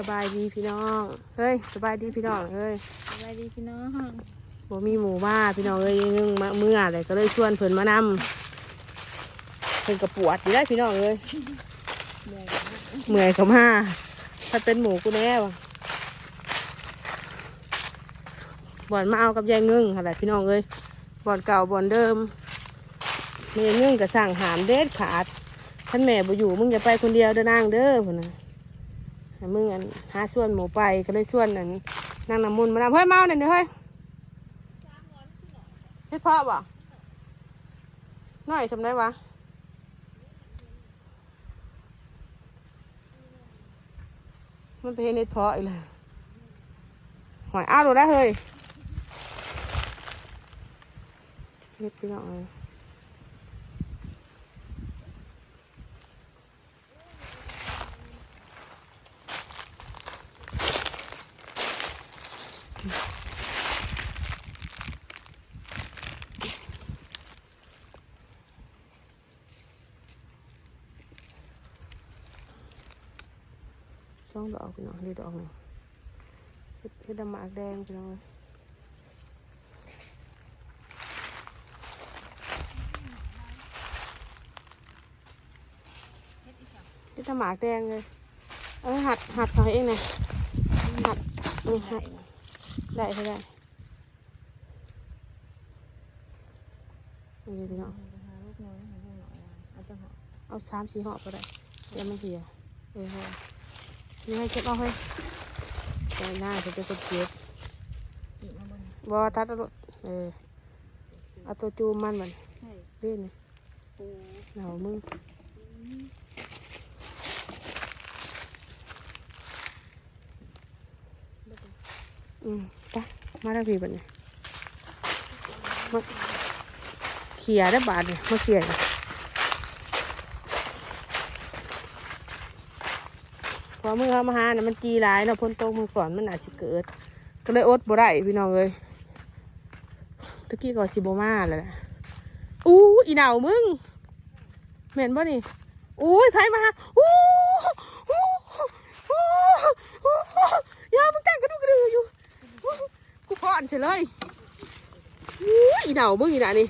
สบายดีพี่น้อง เฮ้ยสบายดีพี่น้องเฮ้ยสวัสดีพี่น้องบ่มีหมูมาพี่น้องเอ้ยยังมาเมื่อเลยก็เลยชวนเพิ่นมานำเพิ่นกระปวดอยู่ได้พี่น้องเอ้ยเมื่อยก็มาถ้าเป็นหมูกูแน่วะบ่อนมาเอากับยายเงึ่งค่ะแหละพี่น้องเอ้ยบ่อนเก่าบ่อนเดิมแม่เงึ่งก็สั่งหามเด็ดขาดท่านแม่บ่อยู่มึงอย่าไปคนเดียวเด้อนางเด้อพุ่นน่ะให้ มึงอันหาส่วนหมูไปก็เลยส่วนอันนางน้ำมุนมานำเฮ้ยเมาหน่อยเดี๋ยเฮ้ยเฮ็ดพาะบ่น้อยสำได้วะมันไปเฮ็ดเฮ็ดพาะอีกเลยหอยอ้าวดูได้เฮ้ยเฮ็ดพี่น้อย สองดอกพี่น้องนี่ดอกหนึงเฮ็ดดำหมากแดงพี่น้องเอ้ยเฮ็ดดำหมากแดงเลยเออหัดหัดเขาเองนะหัดเออหัดได้ใช่ได้นี่พี่น้องหาลูกน้อยหาลูกน้อยเอาสามสี่ห่อก็ได้เดี๋ยวมันเหี่ยเออ นี่ให้เก็บเอาให้ใส่หน้าจะจะเก็บอีกมาบนบอตัดเอาลูกเออเอาตัวจูมมันมันเล่นนี่ปูเหนามึงอืมไปมาได้พี่บัดนี้มาเขี่ยได้บาทเนี่ยมาเขี่ยเนี่ย พอมือเขามาหาน่ะมันจีหลายเนาะพ้นโตมือก่อนมันอาจสิเกิด ก็เลยอดบ่ได้พี่น้องเลยตะกี้ก็สิบมาแล้วแหละอู้อีหนามึงเหม็นบ่นี่อู้ยไผมาอู้อู้อู้อู้อยามึงตั้งกระดูกกระดือยู่กูพอนเฉยเลยอู้อีเหนามึงอีหนานี่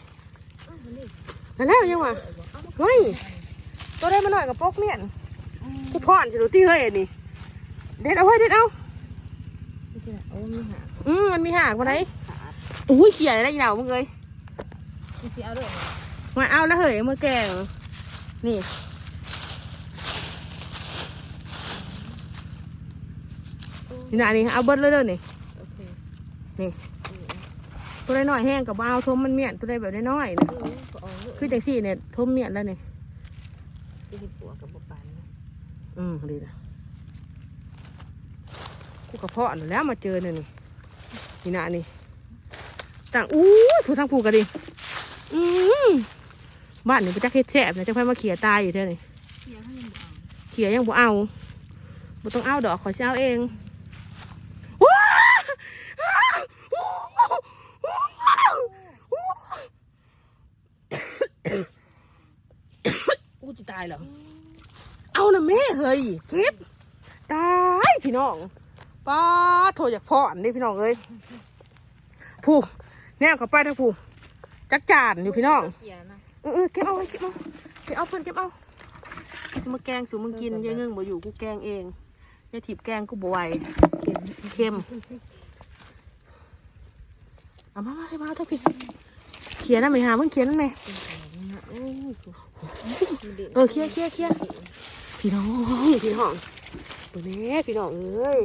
นั่นแล้วยังวะเฮ้ยตัวได้มาหน่อยกับปกเนี่ย พอนเฉยตีเฮ้ยอันนี่เด็ดเอาไว้เด็ดเอาโอ้มีหาอืมมันมีหากมาไหนอุ้ยเขี่ยอะไรได้อีเหนามึงเลยมีสีเอาด้วยมาเอาแล้วเฮ้ยมือแกงนี่นี่นะนี่เอาเบิดเลยเด้อนี่โอเคตัวได้น้อยแห้งกับเอาทมมันเมียนตัวได้แบบได้น้อยนะเออก็เอาเลยคือจังสี่เนี่ยทมเมียนแล้วนี่ที่ดิปัวกับบุปผานนะ อืมดีนะกูกระเพาะน่ะแล้วมาเจอเนี่ยนี่นี่นะนี่ต่างอู้ผู้ทางผูกกันดิอืมบ้านนี่ไปจักเฮ็ดแซ่บนะจังไฟมาเขี่ยตายอยู่เท่านี่เสียให้มันเขี่ยยังบ่เอาบ่ต้องเอาดอกขอเช้าเองว้าวกูจะตายเหรอ เอานะแม่เฮ้ยเก็บตายพี่น้องป้าโทรจากพ่ออันนี้พี่น้องเอ้ยผู้แนวกับไปทางผู้จักจานอยู่พี่น้องเสียนะเออเออเก็บเอาไว้เก็บเอาเก็บเอาเพื่อนเก็บเอาจะมาแกงสูมึงกินยายเงื่งบ่อยู่กูแกงเองยายถีบแกงกูบ่ไหวเข็มเค็มเอามามาให้มาเอาเถอะพี่เขียนนะไม่หามึงเขียนนั่นไงโอ้ยมันด็ดเออเคลียร์เคลียร์เคลียร์ พี่น้องพี่น้องเบิ่งแม่พี่น้องเอ้ย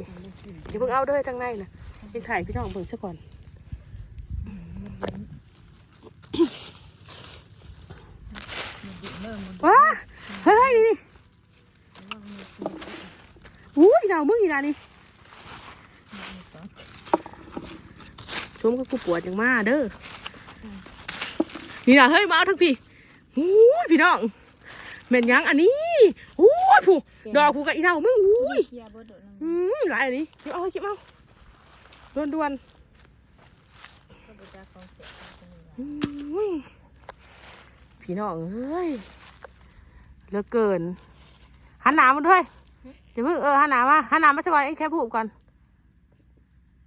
เดี๋ยวเพิ่งเอาเด้วยทางในนะยังถ่ายพี่น้องเบิ่งซะก่อนว้าเฮ้ยนี่นี่อู้ยดาวมึงอีดานี่ชมกับกูปวดอย่างมาเด้อนี่นะเฮ้ยมาเอาทั้งพี่อู้ยพี่น้องเหม็นยังอันนี้อู้ ยผู้ดอกผู้กับอีดาวมึงอู้ยเสียบ่โดดนะอืมหลายอันนี้เก็บเอาเก็บเอาด่วนด่วนก็บุตรของเสียคนหนึ่งๆอุ้ยพี่น้องเอ้ยเหลือเกินหันหนามาด้วยเดี๋ยวเพิ่งเออหันหน้ามาหันหน้ามาสักก่อนเอ็งแค่พูดก่อน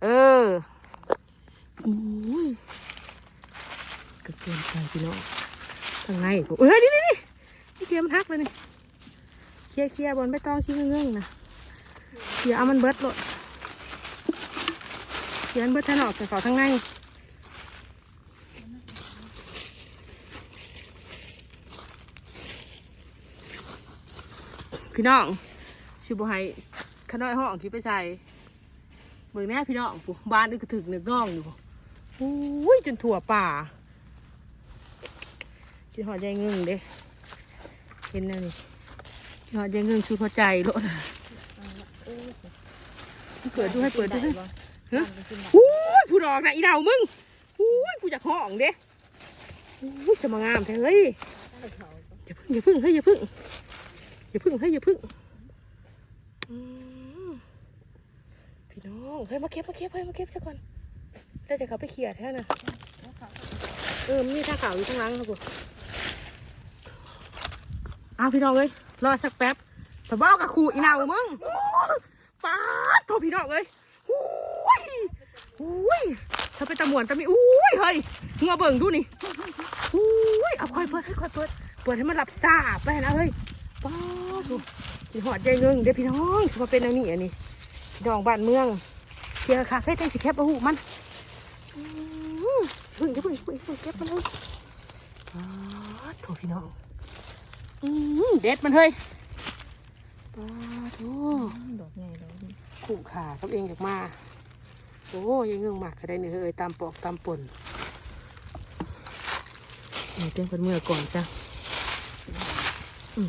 เอออุ้ยกระเกินไปพี่น้องทางในผมเอ้ยนี่นี่นี่นี่เกียร์มันหักเลยนี่เค ลียร์เคลียร์บอลไม่ต้องชี้นเงื่องๆนะเคลียร์เอามันเบิดโลดเคลียร์มันเบิดทางนอกแต่เขาทางในพี่น้องชิบุไฮขน้อยห้องที่ไปใส่เบิ่งแน่พี่น้องปุ๊บ้านนี่ก็ถึกนึกน้องอยู่อุ้ยจนถั่วป่าคิดหอดใจเงึ่งเด้เห็นแล้วนี่ คิดหอดใจเงึ่องชุดหัวใจโลดเออเปิดดูให้เปิดดูให้ฮะอุ้ยผู้ดอกนะอีดาวมึงอุ้ยกูอยากห้องเด้อุ้ยสมงามแท้เฮ้ยอย่าพึ่งอย่าพึ่งเฮ้ยอย่าพึ่งอย่าพึ่งเฮ้ยอย่าพึ่งพี่น้องเฮ้ยมาเก็บมาเก็บเฮ้ยมาเก็บซะก่อนแล้วจะเขาไปเคลียร์แท้น่ะเออมีท่าขาวอยู่ข้างล่างครับผมเอาพี่น้องเลย รอสักแป๊บแต่บ้ากับครูอีนาวมึงป๊าโทรพี่น้องเลยอุ้ยอุ้ยถ้าเป็นตะมวนตะมีอุ้ยเฮ้ยมึงเอาเบิ่งดูนี่อุ้ยเอาค่อยเปิดค่อยเปิดเปิดให้มันหลับซาไปนะเฮ้ยป๊าดูหอดใจเงิงเดี๋ยวพี่น้องสมาเป็นแนวนี้อันนี้พี่น้องบ้านเมืองเชียร์คาเฟ่เต้นสิแคบเอาหูมันพึ่งจะพึ่งพึ่งพึ่งเก็บมันเลยอ๋อโถพี่น้องอืม เด็ดมันเฮ้ยปลาโถดอกใหญ่ดอกนี้ขู่ขากับเองอยากมา โอ้ยยังเงืองหมากก็ได้เนื้อเอ้ยตามปอกตามป่นนี่เต้นคนเมื่อก่อนจ้ะอืม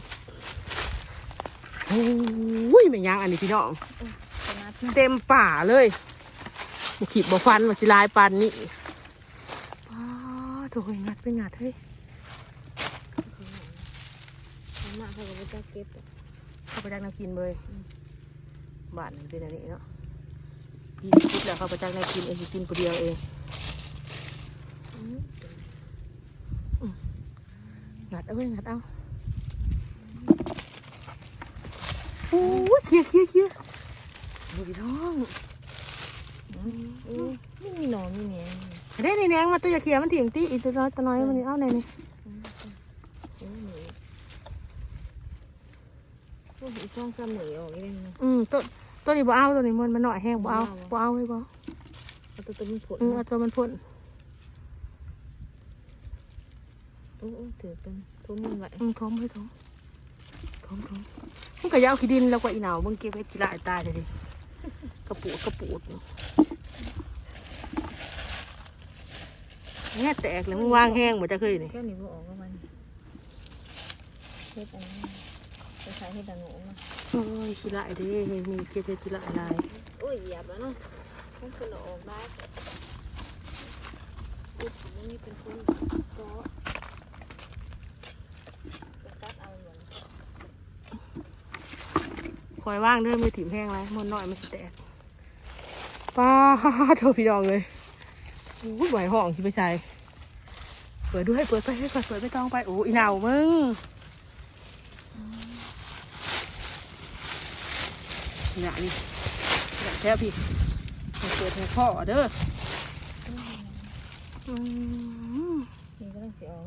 โอ้ยไม่ยังอันนี้พี่น้องขนาดนั้นเต็มป่าเลยบุขีดบ่ฟันว่าสิลายปันนี่ป้าโถยงัดไปงัดเฮ้ย เขาก็บ่จะเก็บเข้าไปจักน้ำกินเลยบ้านเป็นอันนี้เนาะพี่คิดแล้วเข้าไปจักน้ำกินเองกินคนเดียวเองงัดเอาเว้ยงัดเอาโอ้เคลียเคลียเคลียร์โอ้ยน้องไม่มีหนอนมีแหนงเด้นี่แนงมาตัวอย่าเคลียมันถิ่มตีอีตัวน้อยตัวน้อยมันนี่เอาไหนนี่ โอ้ยหนู โอ้ยอีกช่องซ้ำหนูออกอีกแล้วนะอืมตัวตัวนี้บ่เอาตัวนี้มันมันหน่อยแห้งบ่เอาบ่เอาเฮ้ยบ่เอาตัวตัวมันผลเออเอาตัวมันพ่นโอ้โอ้ถือเป็นทุ่มมันไว้อืมทมให้ทมทมทมมึงก็อยาเอาขี้ดินแล้วก็อีหนาวมึงเก็บไว้กีฬาตายเลยดิกระปูดกระปูดเนี่ยแตกเลยมึงวางแห้งหมดจะเคยนี่แค่นี้บ่ออกก็มันเฮ็ดอันนี้ไป ใช้เฮ็ดอันหนูมาโอ้ยกีฬาเด้มีเก็บไว้กีฬาลายโอ้ยเหยียบแล้วเนาะมันคือออกได้ปุ๊บมันนี่เป็นคนก็จะตัดเอาเหมือนคอยว่างเด้อมือถิ่มแห้งไรมันน้อยมันสิแตกป้าโทษพี่ดองเลยโอ้ยไหวห้องที่ไปใส่เปิดดูให้เปิดไปให้เปิดเปิดไม่ต้องไปโอ้อีหนาวมึง เนี่ยนี่เนี่ยแท้พี่เปิดให้พ่อเด้อนี่ก็ต้องเสียออก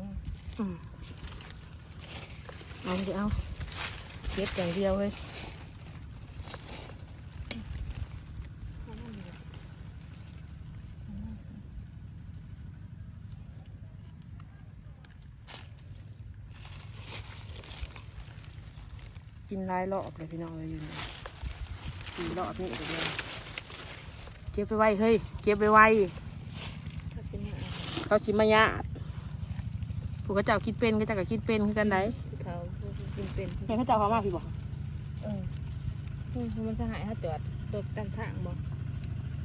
เอาเดี๋ยวเอาเก็บอย่างเดียวเลยกินลายรอบเลยพี่น้องเลยอยู่นี่ สี่รอบนี่เลยเก็บไปไว้เฮ้ยเก็บไปไว้ถ้าสิมาเอาเขาชิมายาดผู้เขาเจ้าคิดเป็นเขาเจ้าก็คิดเป็นคือกันไดผู้เขาผู้กินเป็นเห็นเขาเจ้าเขามาพี่บอกเออเออมันจะหายถ้าจอดรถตามทางบ่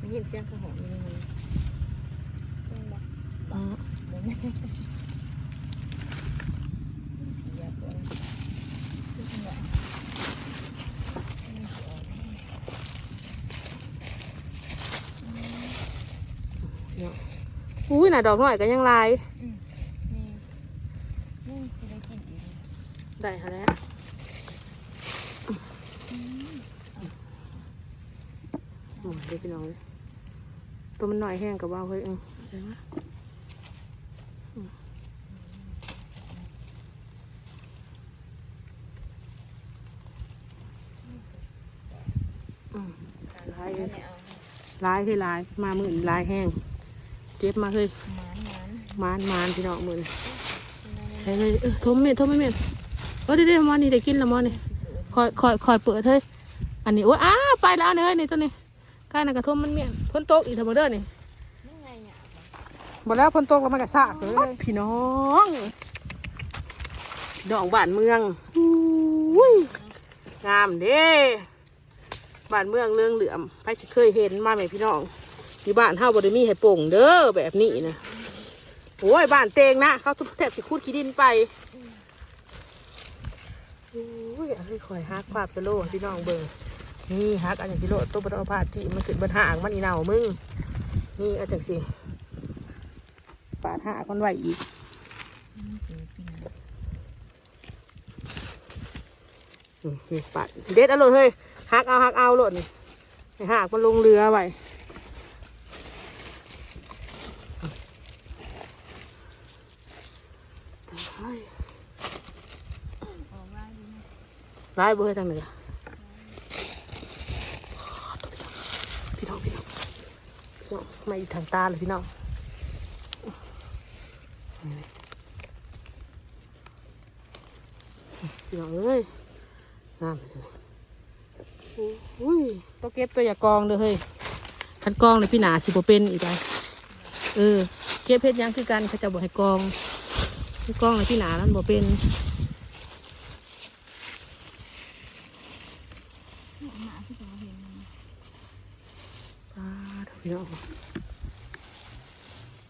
มันยินเสียงข้าวหอมอยู่ในมือเสียงบ่เดี๋ยวนี้เสียบเลยขึ้นไหวมันสิออก อุ้ยน่ะดอกหน่อยก็ยังลายนี่นี่จะได้กินอีกได้ฮะแล้วโอ้ยเดี๋ยวพี่น้องเลยตัวมันหน่อยแห้งกับว่าเฮ้ยอืมใช่ไหมอืมอืมลายเลยเนี่ยเอาลายคือลายมาหมื่นลายแห้ง เจ็บมาเฮ้ยหมานหมานมานมานพี่น้องหมื่นใช่เลยเออทมเมียนทมไม่เมียนเออเดี๋ยวๆมอนี่ได้กินแล้วมอนี่คอยคอยคอยเปิดเฮ้ยอันนี้โอ้ยอ้าไปแล้วเนยนี่ตัวนี้กายน่ะกระทมมันเมียนพ้นโต๊ะอีกเถอะบ่เด้อนี่นี่ไงเนี่ยบ่แล้วพ้นโต๊ะแล้วมันก็ซากเลยพี่น้องดอกบ้านเมืองอุ้ยงามเด้บ้านเมืองเรื่องเหลื่อมใครสิเคยเห็นมาไหมพี่น้อง ที่บ้านเฮาบ่ได้มีให้โป่งเด้อแบบนี้นะโอ้ยบ้านเตงนะเขาทุบแทบสิคูดขี้ดินไปโอ้ยให้คอยฮักภาพสโลว์ให้พี่น้องเบิ่งนี่ฮักอันอย่างที่โลตัวบไดเอาพาที่มันขึ้นบนหางมันอีเหนามึงนี่เอาจังสิปาดหากันไหวอีกปาดเด็ดอาโลดเฮ้ยฮักเอาฮักเอาโลดนี่ให้หากมันลงเรือไว้ ออกมาดีนะ ร้ายเบอร์ทางเหนือพี่น้องพี่น้องพี่น้องมาอีกทางตาเลยพี่น้องพี่น้องเอ้ยงามเลยอุ้ยต้องเก็บตัวอย่ากองเด้อเฮ้ยคันกองเลยพี่หนาสิบเป็นอีกแล้วเออเก็บเพชรยังคือกันเขาจะบอกให้กองให้กองเลยพี่หนานั้นบ่เป็น หมาที่ผมเห็นมัน ปลาเถอะพี่น้อง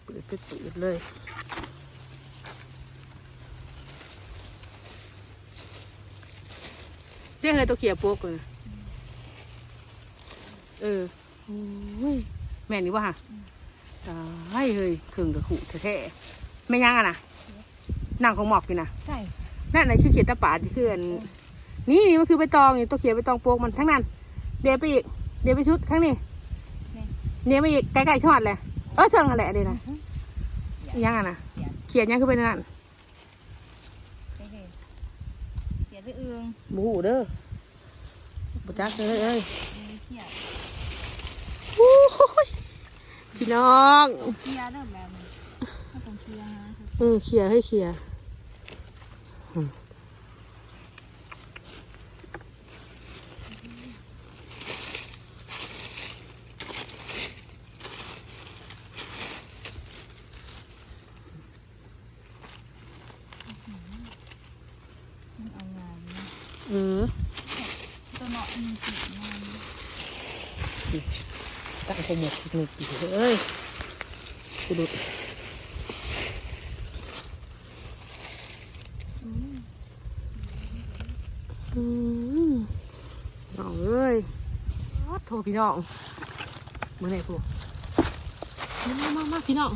ปืดไปปืด เลย เรียกเลยตัวเขียวโป๊กเลยเออโอ้ยแม่นี่ว่าตายเฮ้ยเครื่องกระขู่แท้ๆไม่ยังอะนะนั่งของหมอกอยู่นะใช่นั่นไหนะชื่อเขียนตะปาดที่เพื่อนนี่นี่มันคือใบตองนี่ตัวเขียวใบตองโป๊กมันทั้งนั้น เดี๋ยวไปอีก เดี๋ยวไปชุดข้างนี้เดี๋ยวไปอีกใกล้ๆชอดเลย เออเสิร์งอะไรเดี๋ยวนะ ยังอะนะเขียนยังคือเป็นนั่นเฮ้ยเสียไปเอืองหมูหูเด้อบุจักเลยเอ้ยมีเขียดโอ้ยพี่น้องเขียดเด้อแบบนี้ถ้าผมเขียดฮะเออเขียให้เขียอืม มันเอางานนะ เออตัวเนาะมีสีตั้งขโมกหนึ่งปีเอ้ยกูดูอืมอืมน้องเอ้ยโทรพี่น้องเมื่อไหร่พวกมามามาพี่น้อง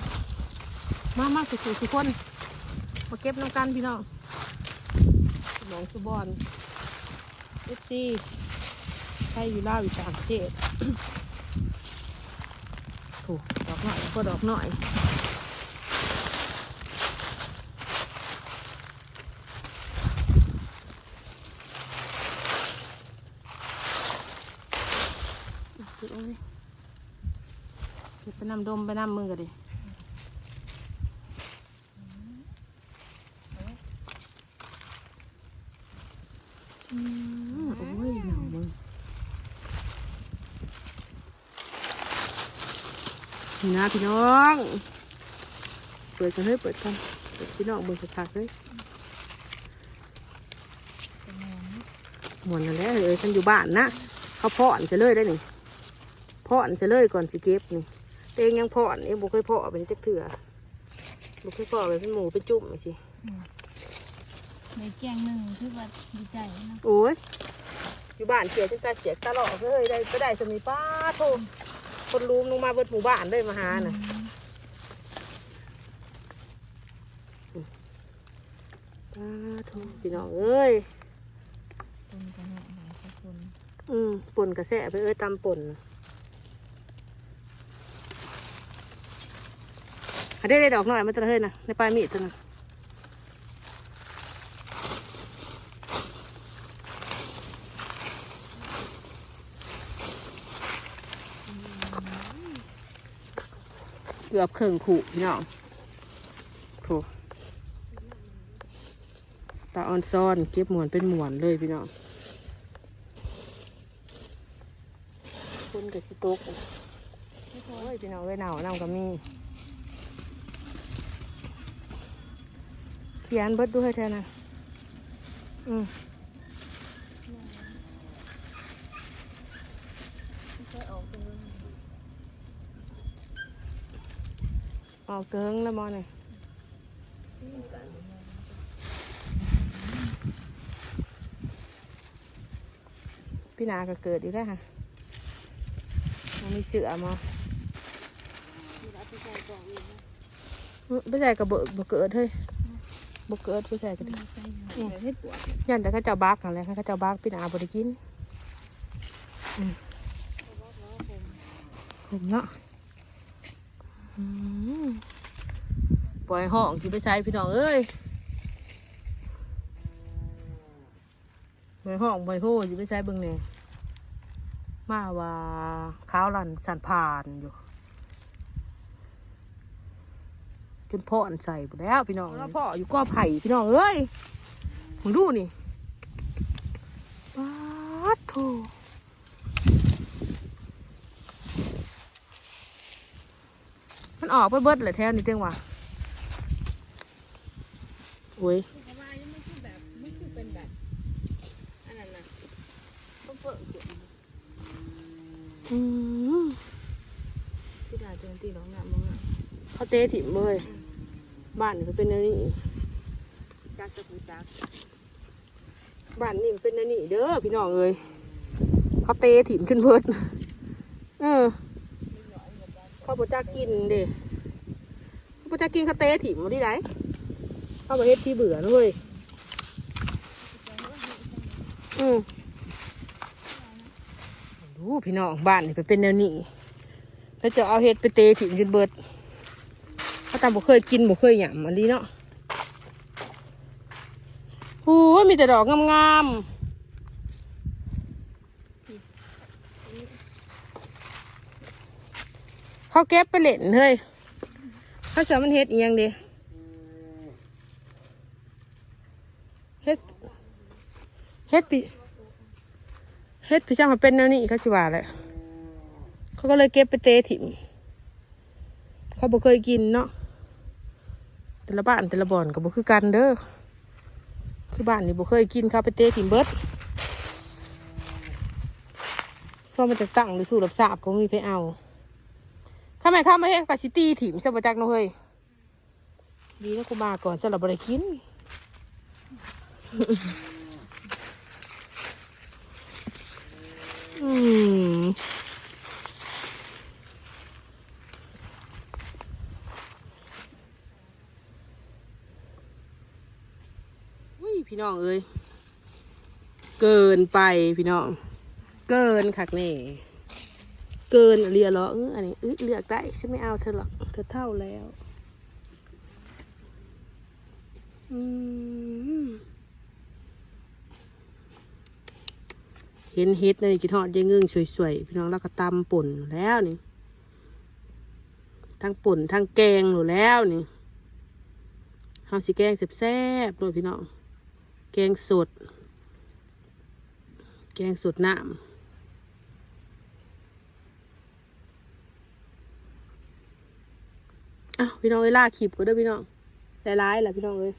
มามาสุดๆทุกคน มาเก็บน้ำกันพี่น้องน้องสุบอน อฟซีใครอยู่ลาอยู่ต่างประเทศถูกดอกหน่อยก็ดอกหน่อยไปนำดมไปนำมือกันดิอืมโอ้ยหนาวมึง นี่นะพี่น้อง เปิดกันเฮ้ยเปิดกันเปิดพี่น้องเบิ่งสักๆเลยเป็นงานนะหมวนนั่นแหละเอ้ยฉันอยู่บ้านนะเขาเพาะอันจะเลยได้นี่เพาะอันจะเลยก่อนสิเก็บนี่เตงยังเพาะอันเองบุเคยเพาะเป็นจักเถื่อบุเคยเพาะเป็นหมูเป็นจุ่มไปสิในแกงหนึ่งคือว่าดีใจนะโอ้ยอยู่บ้านเสียจังตาเสียตลอดเลยได้ไปได้สมีป้าโทม คนรู้ลงมาเบิดหมู่บ้านได้มาหาน่ะตาทูพี่น้องเอ้ยปนกระแหะอืมปนกระแสไปเอ้ยตามปนอันนี้ได้ดอกหน่อยมันจะเฮ้ยนะในปลายมีดตัวนะ เกือบครึ่งขู่พี่น้องโถตาออนซ่อนเก็บหมวนเป็นหมวนเลยพี่น้องคุณกับสิโต๊กโอ้ยพี่น้องเลยหนาวนำกับมีเขียนเบิดด้วยแทนนะอืม ใช่ออกตรงนั้น ออกเติงแล้วมอนี่พี่นาก็เกิดอีกแล้วค่ะมันมีเสือมาที่รับไปใส่กล่องอีกนะไม่ใส่กระเบิดบ่เกิดเฮ้ยบ่เกิดไม่ใส่กันใส่เดี๋ยวให้ปวดยันแต่เข้าเจ้าบักอะไรเข้าเจ้าบักพี่นาบ่ได้กินอืมผมเนาะอืมป ล่อยห้องที่ไปใช้พี่น้องเอ้ยปล่อยห้องปล่อยโห่ที่ไปใช้เบิ่งแหน่มาว่าข้าวลันสันผ่านอยู่จนพ่ออันใส่หมดแล้วพี่น้องแล้วพ่ออยู่ก็ไผ่พี่น้องเอ้ยมึงดูนี่ปาดโถมันออกไปเบิดเลยแท้นี่เตียงว่ะ โอ้ยเพราว่ายังไม่คือแบบไม่คือเป็นแบบอันนั้นนะต้องเปิดเกิดอืมที่ดาจนตีน้องหนามองอะเขาเตะถิ่มเลยบ้านก็เป็นอันนี้จักจะกูจักบ้านนี่มันเป็นอันนี้เด้อพี่น้องเอ้ยเขาเตะถิ่มขึ้นเบิดเออเขาบ่จักกินเด้เขาบ่จักกินเขาเตะถิ่มมาที่ไหน เขาบ่เฮ็ดที่เบื่อนะเว้ยอืมดูพี่น้องบ้านนี่ไปเป็นแนวนี้แล้วจะเอาเฮ็ดไปเตะถิ่มจนเบิดเขาตามบ่เคยกินบ่เคยหยำอันนี้เนาะโอ้ยมีแต่ดอกงามๆเขาเก็บไปเล่นเฮ้ยเขาเสือมันเฮ็ดอีหยังดีเฮ็ด เฮ็ดปีเฮ็ดพี่ช่างมันเป็นแนวนี้เขาจิว่าแหละเขาก็เลยเก็บไปเตะถิ่มเขาบ่เคยกินเนาะแต่ละบ้านแต่ละบ่อนก็บ่คือกันเด้อคือบ้านนี่บ่เคยกินเขาไปเตะถิ่มเบิดเพราะมันจะตั้งหรือสู้รับทราบก็ไม่มีไปเอาข้าแม่ข้ามาเฮ็ดกับสิตีถิ่มซะบ่จักเนะเฮ้ยดีนะกูมาก่อนซะเราบ่ได้กิน อุ้ยพี่น้องเอ้ย เกินไปพี่น้อง เกินคักแน่เกินเรียเหรออันนี้เอ้เลือกได้ฉันไม่เอาเธอหรอก เธอเท่าแล้ว อืม เห็นเฮ็ดในกินทอดยังเงื่งสวยๆพี่น้องแล้วก็ตำป่นแล้วนี่ ทั้งป่นทั้งแกงหนูแล้วนี่เฮาสิแกงแซ่บๆด้วยพี่น้อง แกงสด แกงสดน้ำอ้าวพี่น้องเอ้ยล่าขีบก็ได้พี่น้องหลายๆแหละพี่น้องเอ้ย